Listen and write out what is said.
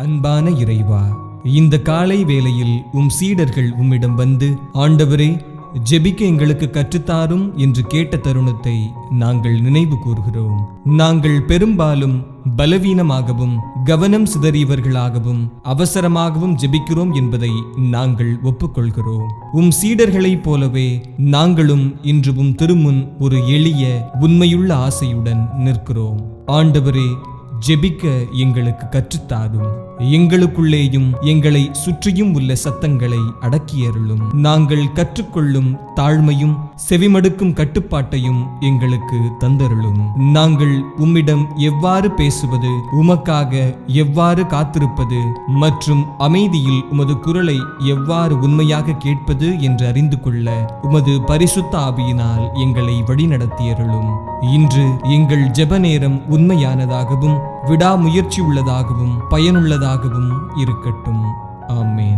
அன்பான இறைவா இந்த காலை வேளையில் உம் சீடர்கள் உம்மிடம் வந்து ஆண்டவரே ஜெபிக்க எங்களுக்கு கற்றுத்தாரும் என்று கேட்ட தருணத்தை நாங்கள் நினைவு கூறுகிறோம் நாங்கள் பெரும்பாலும் பலவீனமாகவும் கவனம் சிதறியவர்களாகவும் அவசரமாகவும் ஜெபிக்கிறோம் என்பதை நாங்கள் ஒப்புக்கொள்கிறோம். உம் சீடர்களைப் போலவே நாங்களும் இன்று உம் திருமுன் ஒரு எளிய உண்மையுள்ள ஆசையுடன் நிற்கிறோம். ஆண்டவரே ஜெபிக்க எங்களுக்கு கற்றுத்தாரும். எங்களுக்குள்ளேயும் எங்களை சுற்றியும் உள்ள சத்தங்களை அடக்கியருளும். நாங்கள் கற்றுக்கொள்ளும் தாழ்மையும் செவிமடுக்கும் கட்டுப்பாட்டையும் எங்களுக்கு தந்தருளும். நாங்கள் உம்மிடம் எவ்வாறு பேசுவது உமக்காக எவ்வாறு காத்திருப்பது மற்றும் அமைதியில் உமது குரலை எவ்வாறு உண்மையாக கேட்பது என்று அறிந்து கொள்ள உமது பரிசுத்த ஆவியினால் எங்களை வழிநடத்தியருளும். இன்று எங்கள் ஜெப நேரம் உண்மையானதாகவும் விடாமுயற்சி உள்ளதாகவும் பயனுள்ளதாகவும் இருக்கட்டும். ஆமேன்.